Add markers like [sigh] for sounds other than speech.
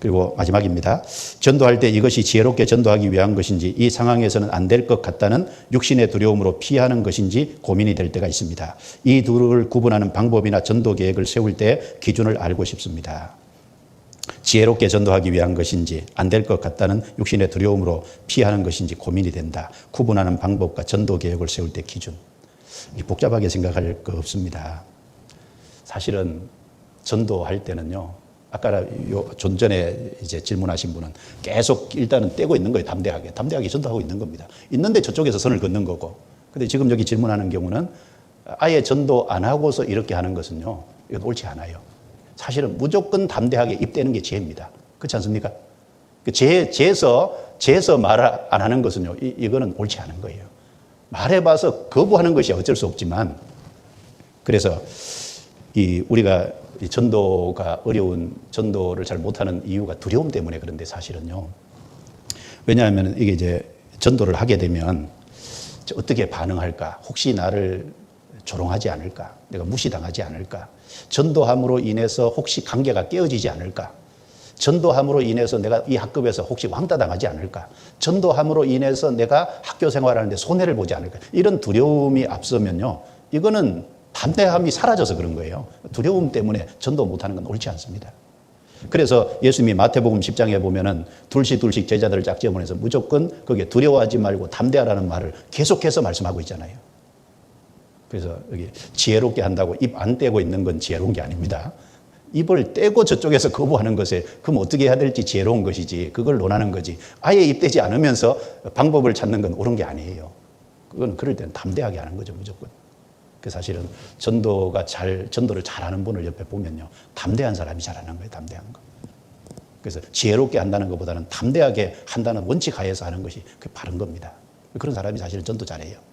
그리고 마지막입니다. 전도할 때 이것이 지혜롭게 전도하기 위한 것인지 이 상황에서는 안 될 것 같다는 육신의 두려움으로 피하는 것인지 고민이 될 때가 있습니다. 이 둘을 구분하는 방법이나 전도 계획을 세울 때 기준을 알고 싶습니다. 지혜롭게 전도하기 위한 것인지 안 될 것 같다는 육신의 두려움으로 피하는 것인지 고민이 된다. 구분하는 방법과 전도 계획을 세울 때 기준. 복잡하게 생각할 거 없습니다. 사실은 전도할 때는요. 아까 좀 전에 이제 질문하신 분은 계속 일단은 떼고 있는 거예요. 담대하게. 담대하게 전도하고 있는 겁니다. 있는데 저쪽에서 선을 긋는 거고. 근데 지금 여기 질문하는 경우는 아예 전도 안 하고서 이렇게 하는 것은요. 이건 옳지 않아요. 사실은 무조건 담대하게 입대는 게 죄입니다. 그렇지 않습니까? 그 죄, 죄에서, 죄에서 말 안 하는 것은요. 이, 이거는 옳지 않은 거예요. 말해봐서 거부하는 것이 어쩔 수 없지만 그래서 이 우리가 이 전도가 어려운 전도를 잘 못하는 이유가 두려움 때문에 그런데 사실은요. 왜냐하면 이게 이제 전도를 하게 되면 어떻게 반응할까? 혹시 나를 조롱하지 않을까? 내가 무시당하지 않을까? 전도함으로 인해서 혹시 관계가 깨어지지 않을까? 전도함으로 인해서 내가 이 학급에서 혹시 왕따당하지 않을까? 전도함으로 인해서 내가 학교 생활하는데 손해를 보지 않을까? 이런 두려움이 앞서면요. 이거는 담대함이 사라져서 그런 거예요. 두려움 때문에 전도 못하는 건 옳지 않습니다. 그래서 예수님이 마태복음 10장에 보면은 둘씩 둘씩 제자들을 짝지어 보내서 무조건 거기에 두려워하지 말고 담대하라는 말을 계속해서 말씀하고 있잖아요. 그래서 여기 지혜롭게 한다고 입 안 떼고 있는 건 지혜로운 게 아닙니다. 입을 떼고 저쪽에서 [laughs] 거부하는 것에 그럼 어떻게 해야 될지 지혜로운 것이지 그걸 논하는 거지 아예 입 떼지 않으면서 방법을 찾는 건 옳은 게 아니에요. 그건 그럴 때는 담대하게 하는 거죠 무조건. 그 사실은 전도가 잘 전도를 잘하는 분을 옆에 보면요 담대한 사람이 잘하는 거예요 담대한 거. 그래서 지혜롭게 한다는 것보다는 담대하게 한다는 원칙 하에서 하는 것이 그 바른 겁니다. 그런 사람이 사실은 전도 잘해요.